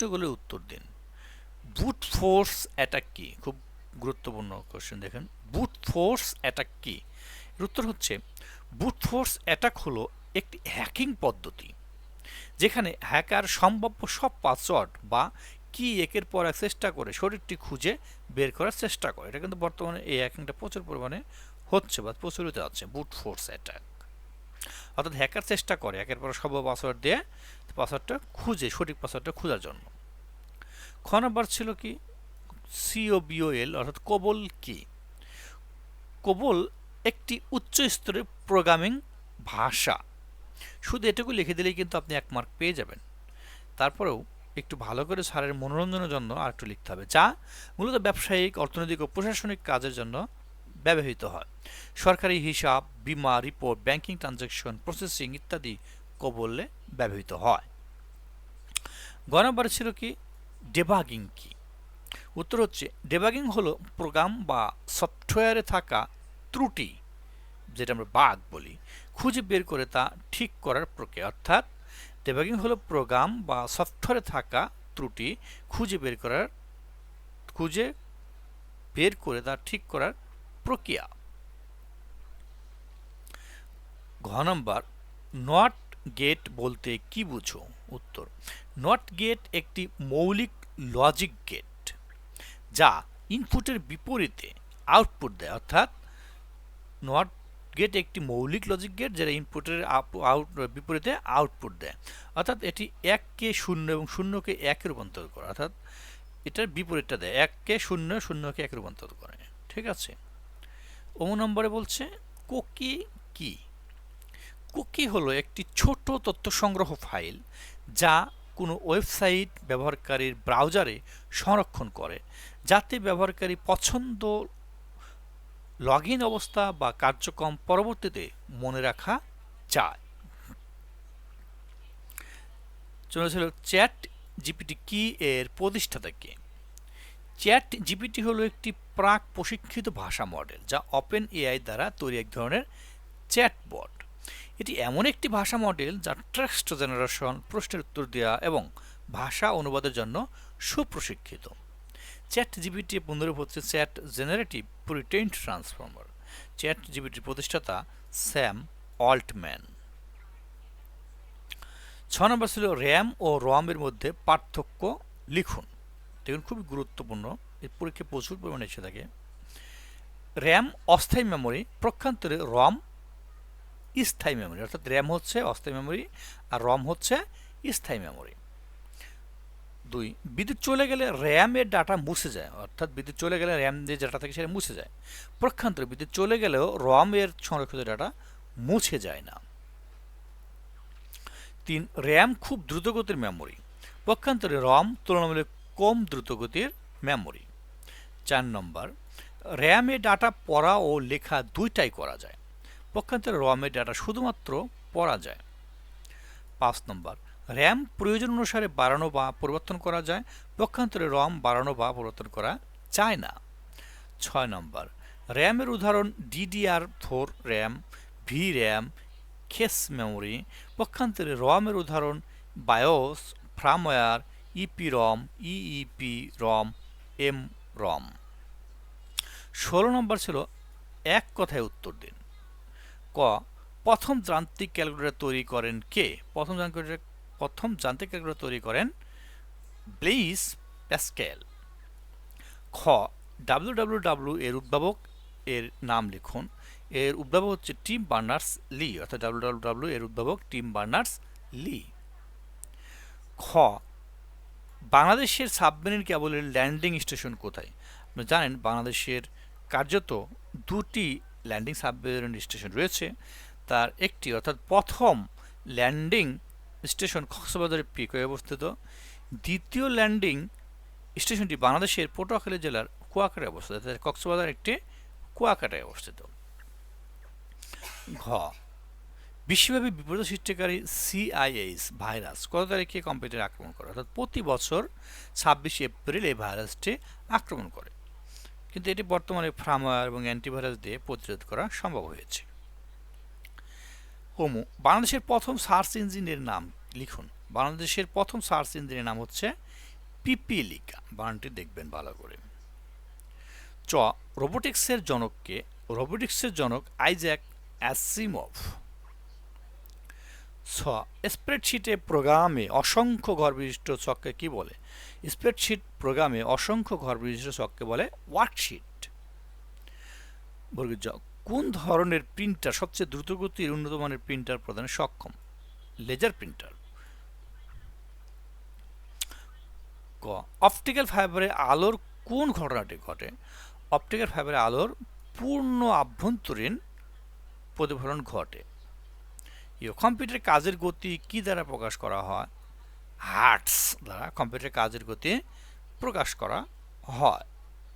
প্রশ্নগুলোর উত্তর দিন। বুট ফোর্স অ্যাটাক কি? খুব গুরুত্বপূর্ণ কোশ্চেন দেখেন। বুট ফোর্স অ্যাটাক কি? উত্তর হচ্ছে বুট ফোর্স অ্যাটাক হলো একটি হ্যাকিং পদ্ধতি, যেখানে হ্যাকার সম্ভাব্য সব পাসওয়ার্ড বা কি একের পর এক চেষ্টা করে শরীরটি খুঁজে বের করার চেষ্টা করে। এটা কিন্তু বর্তমানে এই হ্যাকিংটা প্রচুর পরিমাণে হচ্ছে বা প্রচলিত আছে বুট ফোর্স অ্যাটাক অর্থাৎ হ্যাকার চেষ্টা করে একের পর সব পাসওয়ার্ড দিয়ে পাসওয়ার্ডটা খুঁজে, সঠিক পাসওয়ার্ডটা খোঁজার জন্য। খ নম্বর ছিল কি? সিওবিওএল অর্থাৎ কোবল কি? কোবল একটি উচ্চ স্তরের প্রোগ্রামিং ভাষা। শুধু এটুকু লিখে দিলেই কিন্তু আপনি এক মার্ক পেয়ে যাবেন। তারপরেও একটু ভালো করে স্যারের মনোরঞ্জনের জন্য আর একটু লিখতে হবে, যা মূলত ব্যবসায়িক, অর্থনৈতিক ও প্রশাসনিক কাজের জন্য ব্যবহৃত হয়। সরকারি হিসাব, বিমা, রিপোর্ট, ব্যাংকিং ট্রানজ্যাকশন, প্রসেসিং ইত্যাদি কবলে ব্যবহৃত হয়। গ নম্বরে ছিল কি? ডেবাগিং কি? উত্তর হচ্ছে, ডেবাগিং হলো প্রোগ্রাম বা সফটওয়্যারে থাকা ত্রুটি, যেটা আমরা বাগ বলি, খুঁজে বের করে তা ঠিক করার প্রক্রিয়া। অর্থাৎ, ডেবাগিং হলো প্রোগ্রাম বা সফটওয়্যারে থাকা ত্রুটি খুঁজে বের করার, খুঁজে বের করে তা ঠিক করার প্রক্রিয়া। ঘ নম্বর নট গেট বলতে কি বুঝো? উত্তর নট গেট একটি মৌলিক লজিক গেট, যা ইনপুটের বিপরীতে আউটপুট দেয়। অর্থাৎ নট গেট একটি মৌলিক লজিক গেট, যেটা ইনপুটের বিপরীতে আউটপুট দেয়। অর্থাৎ, এটি এককে শূন্য এবং শূন্যকে একে রূপান্তর করে। অর্থাৎ, এটার বিপরীতটা দেয়। এককে শূন্য, শূন্যকে একে রূপান্তর করে। ঠিক আছে? অমু নম্বরে বলছে, কুকি কি? কুকি হলো একটি ছোট তথ্য সংগ্রহ ফাইল যা কোনো ওয়েবসাইট ব্যবহারকারীর ব্রাউজারে সংরক্ষণ করে। যাতে ব্যবহারকারী পছন্দ লগ অবস্থা বা কার্যক্রম পরবর্তীতে মনে রাখা যায়। চলেছিল চ্যাট জিপিটি কি এর প্রতিষ্ঠাতা কে? চ্যাট জিপিটি হলো একটি প্রাক প্রশিক্ষিত ভাষা মডেল যা ওপেন এআই দ্বারা তৈরি এক ধরনের চ্যাটবট। এটি এমন একটি ভাষা মডেল যা টেক্সট জেনারেশন প্রশ্নের উত্তর দেওয়া এবং ভাষা অনুবাদের জন্য সুপ্রশিক্ষিত। চ্যাট জিবিটি পুনরূপ হচ্ছে chat generative pretrained transformer chat জিবিটির প্রতিষ্ঠাতা স্যাম অল্টম্যান। ছ নম্বর ছিল র্যাম ও রমের মধ্যে পার্থক্য লিখুন। দেখুন, খুবই গুরুত্বপূর্ণ। এর পরীক্ষা প্রচুর পরিমাণে এসে থাকে। র্যাম অস্থায়ী মেমোরি প্রক্ষান্তরে রম স্থায়ী মেমোরি অর্থাৎ র্যাম হচ্ছে অস্থায়ী মেমোরি আর রম হচ্ছে স্থায়ী মেমোরি দুই, বিদ্যুৎ চলে গেলে র্যামের ডাটা মুছে যায়। অর্থাৎ বিদ্যুৎ চলে গেলে র্যাম যে ডাটা থাকে সেটা মুছে যায়। প্রক্ষান্তরে বিদ্যুৎ চলে গেলেও রমের সংরক্ষিত ডাটা মুছে যায় না। তিন র্যাম খুব দ্রুতগতির মেমোরি পক্ষান্তরে রম তুলনামূলক কম দ্রুতগতির মেমোরি চার নম্বর র্যামে ডাটা পড়া ও লেখা দুইটাই করা যায়। পক্ষান্তরে রমের ডাটা শুধুমাত্র পড়া যায়। পাঁচ নম্বর র্যাম প্রয়োজন অনুসারে বাড়ানো বা পরিবর্তন করা যায়। পক্ষান্তরে রম বাড়ানো বা পরিবর্তন করা যায় না। ছয় নম্বর র্যামের উদাহরণ DDR four RAM V RAM cache memory পক্ষান্তরে রমের উদাহরণ BIOS firmware EPROM, EEPROM, M ROM. ষোলো নম্বর ছিল এক কথায় উত্তর দিন। ক, প্রথম যান্ত্রিক ক্যালকুলেটর তৈরি করেন কে? প্রথম প্রথম যান্ত্রিক ক্যালকুলেটর তৈরি করেন ব্লেইস প্যাসকেল। খ ডাব্লিউ ডাব্লিউ ডাব্লিউ এর উদ্ভাবক এর নাম লিখুন। এর উদ্ভাবক হচ্ছে টিম বার্নার্স লি, অর্থাৎ ডাব্লিউ ডাব্লিউ ডাব্লিউ এর উদ্ভাবক টিম বার্নার্স লি। খ বাংলাদেশের সাবমেরিন কেবলের ল্যান্ডিং স্টেশন কোথায়? আপনি জানেন, বাংলাদেশের কার্যত দুটি ল্যান্ডিং সাবমেরিন স্টেশন রয়েছে। তার একটি, অর্থাৎ প্রথম ল্যান্ডিং স্টেশন কক্সবাজারের পিকে অবস্থিত। দ্বিতীয় ল্যান্ডিং স্টেশনটি বাংলাদেশের পটুয়াখালী জেলার কুয়াকাটায় অবস্থিত। কক্সবাজার একটি কুয়াকাটায় অবস্থিত। ঘ বিশ্বব্যাপী বিপর্যয় সৃষ্টিকারী সিআইএস ভাইরাস কত তারিখে কম্পিউটার আক্রমণ করে? অর্থাৎ প্রতি বছর ছাব্বিশে এপ্রিল এই ভাইরাসটি আক্রমণ করে। কিন্তু এটি বর্তমানে ফ্রামওয়্যার এবং অ্যান্টিভাইরাস দিয়ে প্রতিরোধ করা সম্ভব হয়েছে। হোমো বাংলাদেশের প্রথম সার্চ ইঞ্জিনের নাম লিখুন। বাংলাদেশের প্রথম সার্চ ইঞ্জিনের নাম হচ্ছে পিপিলিকা। বানানটি দেখবেন ভালো করে। চ, রোবোটিক্সের জনককে, রোবোটিক্সের জনক আইজ্যাক অ্যাসিমভ। ছ স্প্রেডশিটে প্রোগ্রামে অসংখ্য ঘর বিশিষ্ট চককে কি বলে? স্প্রেডশিট প্রোগ্রামে অসংখ্য ঘর বিশিষ্ট চককে বলে ওয়ার্কশিট বর্গের জ কোন ধরনের প্রিন্টার সবচেয়ে দ্রুতগতির উন্নত মানের প্রিন্টার প্রদানে সক্ষম? লেজার প্রিন্টার ক অপটিক্যাল ফাইবারে আলোর কোন ঘটনাটি ঘটে? অপটিক্যাল ফাইবারে আলোর পূর্ণ আভ্যন্তরীণ প্রতিফলন ঘটে। ইয়ে কম্পিউটার কাজের গতি কি দ্বারা প্রকাশ করা হয়? হার্টস দ্বারা কম্পিউটার কাজের গতি প্রকাশ করা হয়।